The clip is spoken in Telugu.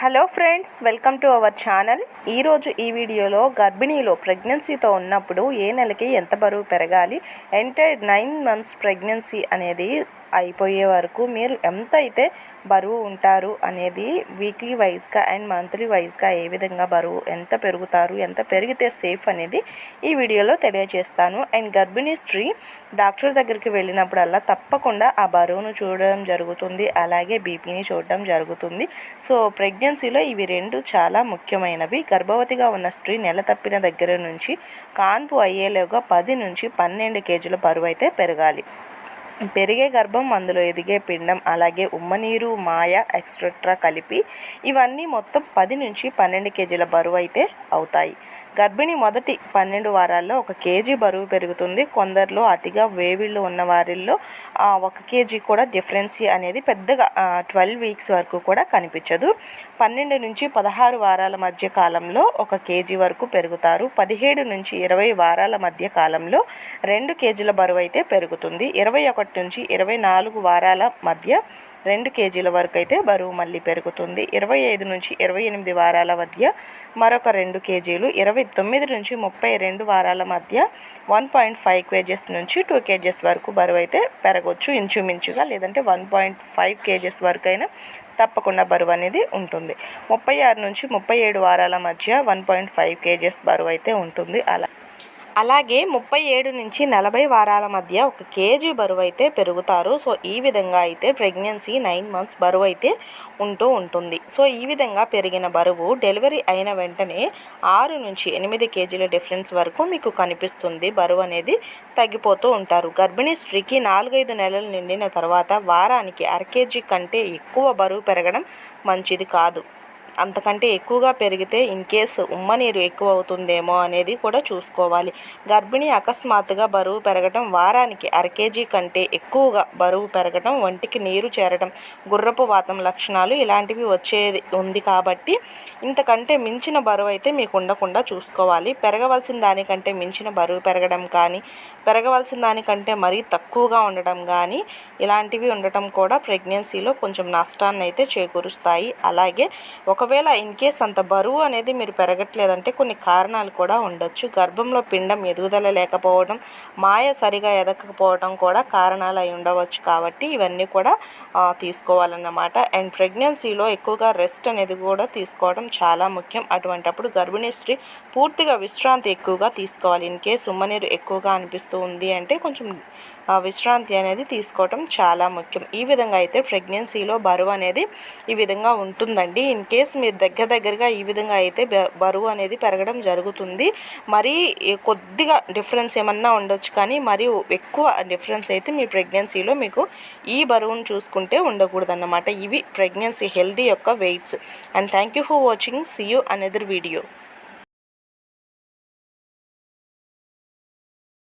Hello friends welcome to our channel. ఈరోజు ఈ వీడియోలో గర్భిణీలో ప్రెగ్నెన్సీతో ఉన్నప్పుడు ఏ నెలకి ఎంత బరువు పెరగాలి? ఎంటైర్ నైన్ మంత్స్ ప్రెగ్నెన్సీ అనేది అయిపోయే వరకు మీరు ఎంత అయితే బరువు ఉంటారు అనేది వీక్లీ వైజ్గా అండ్ మంత్లీ వైజ్గా ఏ విధంగా బరువు ఎంత పెరుగుతారు ఎంత పెరిగితే సేఫ్ అనేది ఈ వీడియోలో తెలియజేస్తాను. అండ్ గర్భిణీ స్త్రీ డాక్టర్ దగ్గరికి వెళ్ళినప్పుడల్లా తప్పకుండా ఆ బరువును చూడడం జరుగుతుంది అలాగే బీపీని చూడడం జరుగుతుంది. సో ప్రెగ్నెన్సీలో ఇవి రెండు చాలా ముఖ్యమైనవి. గర్భవతిగా ఉన్న స్త్రీ నెల తప్పిన దగ్గర నుంచి కాన్పు అయ్యేలోగా పది నుంచి పన్నెండు కేజీల బరువు అయితే పెరగాలి. పెరిగే గర్భం అందులో ఎదిగే పిండం అలాగే ఉమ్మనీరు మాయ ఎక్స్ట్రా కలిపి ఇవన్నీ మొత్తం పది నుంచి పన్నెండు కేజీల బరువు అయితే అవుతాయి. గర్భిణి మొదటి పన్నెండు వారాల్లో ఒక కేజీ బరువు పెరుగుతుంది. కొందరిలో అతిగా వేవిళ్ళు ఉన్న వారిల్లో ఒక కేజీ కూడా డిఫరెన్సీ అనేది పెద్దగా ట్వెల్వ్ వీక్స్ వరకు కూడా కనిపించదు. పన్నెండు నుంచి పదహారు వారాల మధ్య కాలంలో ఒక కేజీ వరకు పెరుగుతారు. పదిహేడు నుంచి ఇరవై వారాల మధ్య కాలంలో రెండు కేజీల బరువు అయితే పెరుగుతుంది. ఇరవై ఒకటి నుంచి ఇరవై నాలుగు వారాల మధ్య రెండు కేజీల వరకు అయితే బరువు మళ్ళీ పెరుగుతుంది. ఇరవై ఐదు నుంచి ఇరవై ఎనిమిది వారాల మధ్య మరొక రెండు కేజీలు ఇరవై తొమ్మిది నుంచి ముప్పై రెండు వారాల మధ్య వన్ పాయింట్ ఫైవ్ కేజెస్ నుంచి టూ కేజెస్ వరకు బరువు అయితే పెరగవచ్చు ఇంచుమించుగా లేదంటే వన్ పాయింట్ ఫైవ్ కేజెస్ వరకు అయినా తప్పకుండా బరువు అనేది ఉంటుంది. ముప్పై ఆరు నుంచి ముప్పై ఏడు వారాల మధ్య వన్ పాయింట్ ఫైవ్ కేజెస్ బరువు అయితే ఉంటుంది. అలా అలాగే ముప్పై ఏడు నుంచి నలభై వారాల మధ్య ఒక కేజీ బరువు అయితే పెరుగుతారు. సో ఈ విధంగా అయితే ప్రెగ్నెన్సీ నైన్ మంత్స్ బరువు అయితే ఉంటూ ఉంటుంది. సో ఈ విధంగా పెరిగిన బరువు డెలివరీ అయిన వెంటనే ఆరు నుంచి ఎనిమిది కేజీల డిఫరెన్స్ వరకు మీకు కనిపిస్తుంది. బరువు అనేది తగ్గిపోతూ ఉంటారు. గర్భిణీ స్త్రీకి నాలుగైదు నెలలు నిండిన తర్వాత వారానికి అర కేజీ కంటే ఎక్కువ బరువు పెరగడం మంచిది కాదు. అంతకంటే ఎక్కువగా పెరిగితే ఇన్ కేసు ఉమ్మ నీరు ఎక్కువ అవుతుందేమో అనేది కూడా చూసుకోవాలి. గర్భిణి అకస్మాత్తుగా బరువు పెరగటం వారానికి అర కేజీ కంటే ఎక్కువగా బరువు పెరగటం వంటికి నీరు చేరడం గుర్రపు వాతం లక్షణాలు ఇలాంటివి వచ్చేది ఉంది కాబట్టి ఇంతకంటే మించిన బరువు అయితే మీకు ఉండకుండా చూసుకోవాలి. పెరగవలసిన దానికంటే మించిన బరువు పెరగడం కానీ పెరగవలసిన దానికంటే మరీ తక్కువగా ఉండడం కానీ ఇలాంటివి ఉండటం కూడా ప్రెగ్నెన్సీలో కొంచెం నష్టాన్ని అయితే చేకూరుస్తాయి. అలాగే ఒక ఒకవేళ ఇన్ కేస్ అంత బరువు అనేది మీరు పెరగట్లేదంటే కొన్ని కారణాలు కూడా ఉండొచ్చు. గర్భంలో పిండం ఎదుగుదల లేకపోవడం మాయ సరిగా ఎదగకపోవడం కూడా కారణాలు అయి ఉండవచ్చు కాబట్టి ఇవన్నీ కూడా తీసుకోవాలన్నమాట. అండ్ ప్రెగ్నెన్సీలో ఎక్కువగా రెస్ట్ అనేది కూడా తీసుకోవడం చాలా ముఖ్యం. అటువంటప్పుడు గర్భిణీ స్త్రీ పూర్తిగా విశ్రాంతి ఎక్కువగా తీసుకోవాలి. ఇన్ కేస్ ఉమ్మనీరు ఎక్కువగా అనిపిస్తూ ఉంది అంటే కొంచెం విశ్రాంతి అనేది తీసుకోవటం చాలా ముఖ్యం. ఈ విధంగా అయితే ప్రెగ్నెన్సీలో బరువు అనేది ఈ విధంగా ఉంటుందండి. ఇన్ కేస్ మీరు దగ్గర దగ్గరగా ఈ విధంగా అయితే బరువు అనేది పెరగడం జరుగుతుంది. మరీ కొద్దిగా డిఫరెన్స్ ఏమన్నా ఉండొచ్చు కానీ మరియు ఎక్కువ డిఫరెన్స్ అయితే మీ ప్రెగ్నెన్సీలో మీకు ఈ బరువును చూసుకుంటే ఉండకూడదన్నమాట. ఇవి ప్రెగ్నెన్సీ హెల్దీ యొక్క weights. And thank you for watching. See you another video.